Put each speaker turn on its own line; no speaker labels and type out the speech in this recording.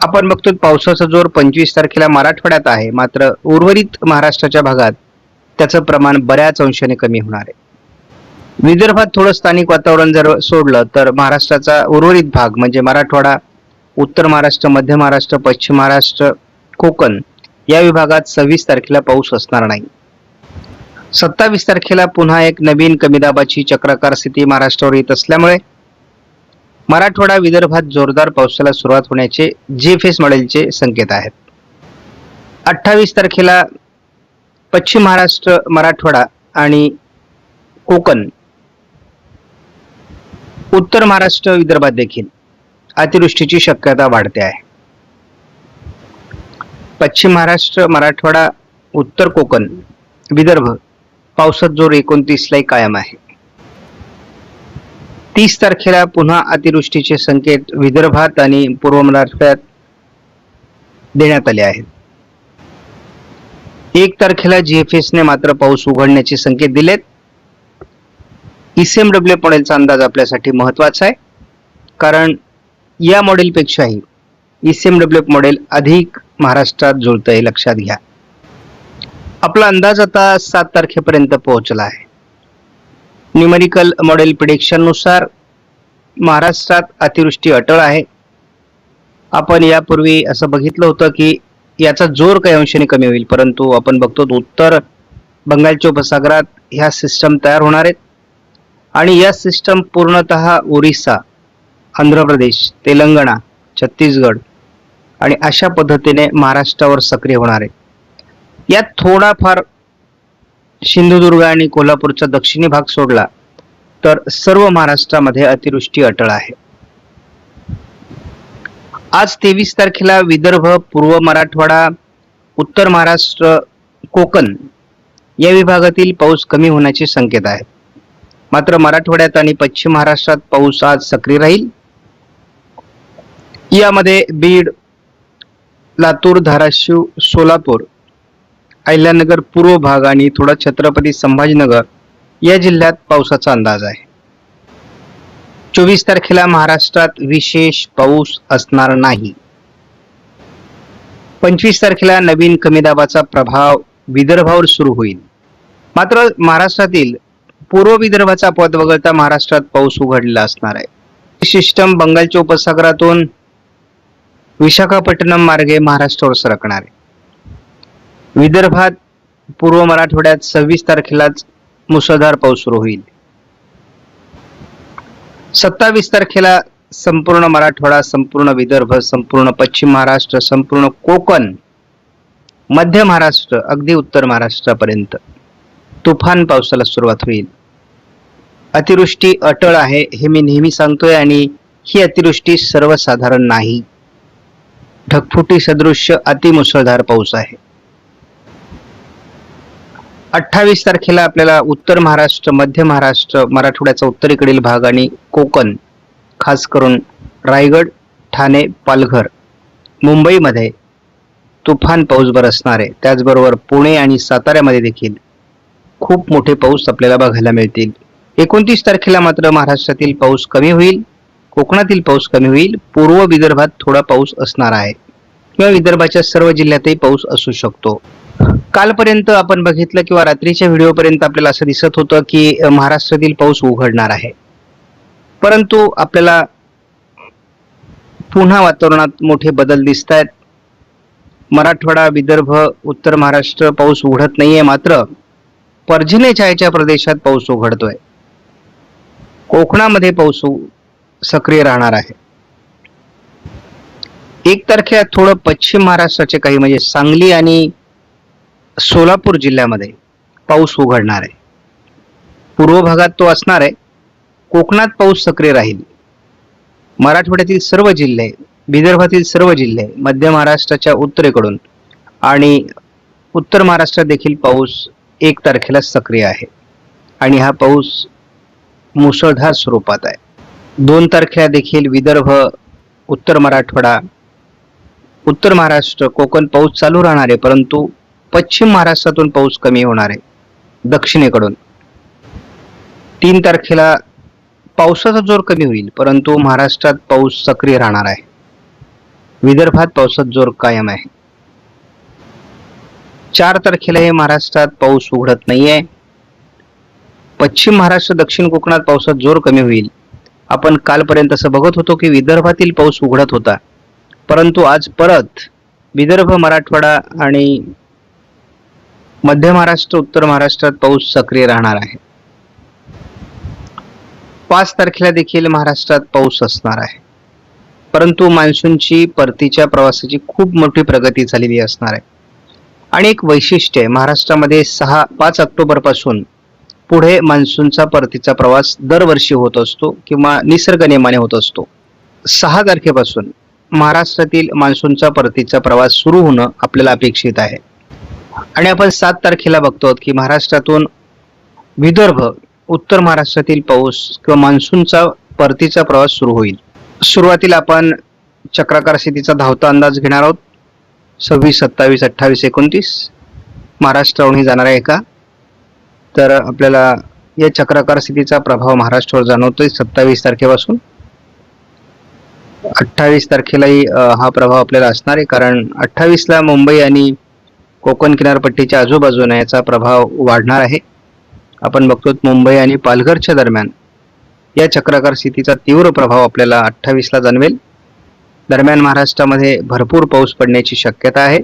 आपण बघतो पावसाचा जोर पंचवीस तारखेला मराठवाड्यात आहे. मात्र उर्वरित महाराष्ट्राच्या भागात त्याचं प्रमाण बऱ्याच अंशाने कमी होणार आहे. विदर्भात थोडं स्थानिक वातावरण जर सोडलं तर महाराष्ट्राचा उर्वरित भाग म्हणजे मराठवाडा उत्तर महाराष्ट्र मध्य महाराष्ट्र पश्चिम महाराष्ट्र कोकण या विभागात सव्वीस तारखेला पाऊस असणार नाही. सत्तावीस तारखेला पुन्हा एक नवीन कमी दाबाची चक्राकार स्थिती महाराष्ट्रावर येत असल्यामुळे मराठवाडा विदर्भात जोरदार पावसाला सुरुवात होण्याचे जीएफएस मॉडेलचे संकेत आहेत. अठ्ठावीस तारखेला पश्चिम महाराष्ट्र मराठवाडा आणि कोकण उत्तर महाराष्ट्र विदर्भात देखील अतिवृष्टीची शक्यता वाढते आहे. पश्चिम महाराष्ट्र मराठवाडा उत्तर कोकण विदर्भ पावसात जोर एकोणतीसलाही कायम आहे. तीस तारखेला पुन्हा अतिवृष्टीचे संकेत विदर्भात आणि पूर्व महाराष्ट्रात देण्यात आले आहेत. एक तारखेला जीएफएस ने मात्र पाऊस उघडण्याचे संकेत दिलेत. ईसीएमडब्ल्यू मॉडेलचा अंदाज आपल्यासाठी महत्त्वाचा आहे. कारण या मॉडेलपेक्षाही ईसीएमडब्ल्यू मॉडेल अधिक महाराष्ट्रात जुळतंय लक्षात घ्या. आपला अंदाज आता सात तारखेपर्यंत पोहोचला आहे. न्यूमेरिकल मॉडेल प्रिडिक्शननुसार महाराष्ट्रात अतिवृष्टी अटळ आहे. आपण यापूर्वी असं बघितलं होतं की याचा जोर काही अंशाने कमी होईल परंतु आपण बघतो उत्तर बंगालच्या उपसागरात ह्या सिस्टम तयार होणार आहेत. आणि या सिस्टम पूर्णतः ओरिसा आंध्र प्रदेश तेलंगणा छत्तीसगड आणि अशा पद्धतीने महाराष्ट्रावर सक्रिय होणार आहे. यात थोडाफार सिंधुदुर्ग आणि कोल्हापूरचा दक्षिणी भाग सोडला तर सर्व महाराष्ट्रामध्ये अतिवृष्टी अटळ आहे. आज तेवीस तारखेला विदर्भ पूर्व मराठवाडा उत्तर महाराष्ट्र कोकण या विभागातील पाऊस कमी होण्याचे संकेत आहेत मात्र मराठवाड्यात आणि पश्चिम महाराष्ट्रात पाऊस आज सक्रिय राहील. यामध्ये बीड लातूर धाराशिव सोलापूर अहिल्यानगर पूर्व भाग आणि थोडा छत्रपती संभाजीनगर या जिल्ह्यात पावसाचा अंदाज आहे. चोवीस तारखेला महाराष्ट्रात विशेष पाऊस असणार नाही. पंचवीस तारखेला नवीन कमी दाबाचा प्रभाव विदर्भावर सुरू होईल. मात्र महाराष्ट्रातील पूर्व विदर्भाचा पद वगळता महाराष्ट्रात पाऊस उघडलेला असणार आहे. सिस्टम बंगालच्या उपसागरातून विशाखापट्टणम मार्गे महाराष्ट्रावर सरकणार आहे. विदर्भात पूर्व मराठवाड्यात सव्वीस तारखेलाच मुसळधार पाऊस सुरू होईल. सत्तावीस तारखेला संपूर्ण मराठवाडा संपूर्ण विदर्भ संपूर्ण पश्चिम महाराष्ट्र संपूर्ण कोकण मध्य महाराष्ट्र अगदी उत्तर महाराष्ट्रापर्यंत तुफान पावसाला सुरुवात होईल. अतिवृष्टी अटळ आहे हे मी नेहमी सांगतोय आणि ही अतिवृष्टी सर्वसाधारण नाही. ढगफुटी सदृश्य अतिमुसळधार पाऊस आहे. अठ्ठावीस तारखेला आपल्याला उत्तर महाराष्ट्र मध्य महाराष्ट्र मराठवाड्याचा उत्तरेकडील भाग आणि कोकण खास करून रायगड ठाणे पालघर मुंबईमध्ये तुफान पाऊस बरसणार आहे. त्याचबरोबर पुणे आणि साताऱ्यामध्ये देखील खूप मोठे पाऊस आपल्याला बघायला मिळतील. एकोणतीस तारखेला मात्र महाराष्ट्रातील पाऊस कमी होईल कोकणातील पाऊस कमी होईल पूर्व विदर्भात थोडा पाऊस असणार आहे. किंवा विदर्भाच्या सर्व जिल्ह्यातही पाऊस असू शकतो. कालपर्यंत आपण बघितलं किंवा रात्रीच्या व्हिडिओपर्यंत आपल्याला असं दिसत होतं की महाराष्ट्रातील पाऊस उघडणार आहे. परंतु आपल्याला पुन्हा वातावरणात मोठे बदल दिसत आहेत मराठवाडा विदर्भ उत्तर महाराष्ट्र पाऊस उघडत नाहीये मात्र पर्जन्य छायेच्या प्रदेशात पाऊस उघडतोय. कोकणामध्ये पाऊस सक्रिय राहणार आहे. एक तारखेला थोडं पश्चिम महाराष्ट्राचे काही म्हणजे सांगली आणि सोलापूर जिल्ह्यामध्ये पाऊस उघडणार आहे. पूर्व भागात तो असणार आहे. कोकणात पाऊस सक्रिय राहील. मराठवाड्यातील सर्व जिल्हे विदर्भातील सर्व जिल्हे मध्य महाराष्ट्राच्या उत्तरेकडून आणि उत्तर महाराष्ट्रात देखील पाऊस एक तारखेला सक्रिय आहे. आणि हा पाऊस मुसळधार स्वरूपात आहे. दोन तारखेला देखील विदर्भ उत्तर मराठवाडा उत्तर महाराष्ट्र कोकण पाऊस चालू राहणार आहे. परंतु पश्चिम महाराष्ट्रातून पाऊस कमी होणार आहे. दक्षिणेकडून. तीन तारखेला पावसाचा जोर कमी होईल परंतु महाराष्ट्रात पाऊस सक्रिय राहणार आहे. विदर्भात पावसात जोर कायम आहे. चार तारखेला हे महाराष्ट्रात पाऊस उघडत नाहीये. पश्चिम महाराष्ट्र दक्षिण कोकणात पावसात जोर कमी होईल. आपण कालपर्यंत असं बघत होतो की विदर्भातील पाऊस उघडत होता. परंतु आज परत विदर्भ मराठवाडा आणि मध्य महाराष्ट्र उत्तर महाराष्ट्रात पाऊस सक्रिय राहणार आहे. पाच तारखेला देखील महाराष्ट्रात पाऊस असणार आहे. परंतु मान्सूनची परतीच्या प्रवासाची खूप मोठी प्रगती झालेली असणार आहे. आणि एक वैशिष्ट्य आहे महाराष्ट्रामध्ये सहा पाच ऑक्टोबरपासून पुढे मान्सूनचा परतीचा प्रवास दरवर्षी होत असतो किंवा निसर्ग नियमाने होत असतो. सहा तारखेपासून महाराष्ट्रातील मान्सूनचा परतीचा प्रवास सुरू होणं आपल्याला अपेक्षित आहे. आणि आपण सात तारखेला बघतो की महाराष्ट्रातून विदर्भ उत्तर महाराष्ट्रातील पाऊस किंवा मान्सूनचा परतीचा प्रवास सुरू होईल. सुरुवातीला आपण चक्राकार स्थितीचा धावता अंदाज घेणार आहोत. सव्वीस सत्तावीस अठ्ठावीस एकोणतीस. महाराष्ट्राहूनही जाणार आहे का? तर आपल्याला या चक्राकार स्थितीचा प्रभाव महाराष्ट्रावर जाणवतोय सत्तावीस तारखेपासून. अठ्ठावीस तारखेलाही हा प्रभाव आपल्याला असणार आहे. कारण अठ्ठावीसला मुंबई आणि कोकण किनारपट्टीच्या आजूबाजूने याचा प्रभाव वाढणार आहे. आपण बघतो मुंबई आणि पालघरच्या दरम्यान. या चक्राकार स्थितीचा तीव्र प्रभाव आपल्याला अठ्ठावीसला जाणवेल. दरम्यान महाराष्ट्रामध्ये भरपूर पाऊस पडण्याची शक्यता आहे.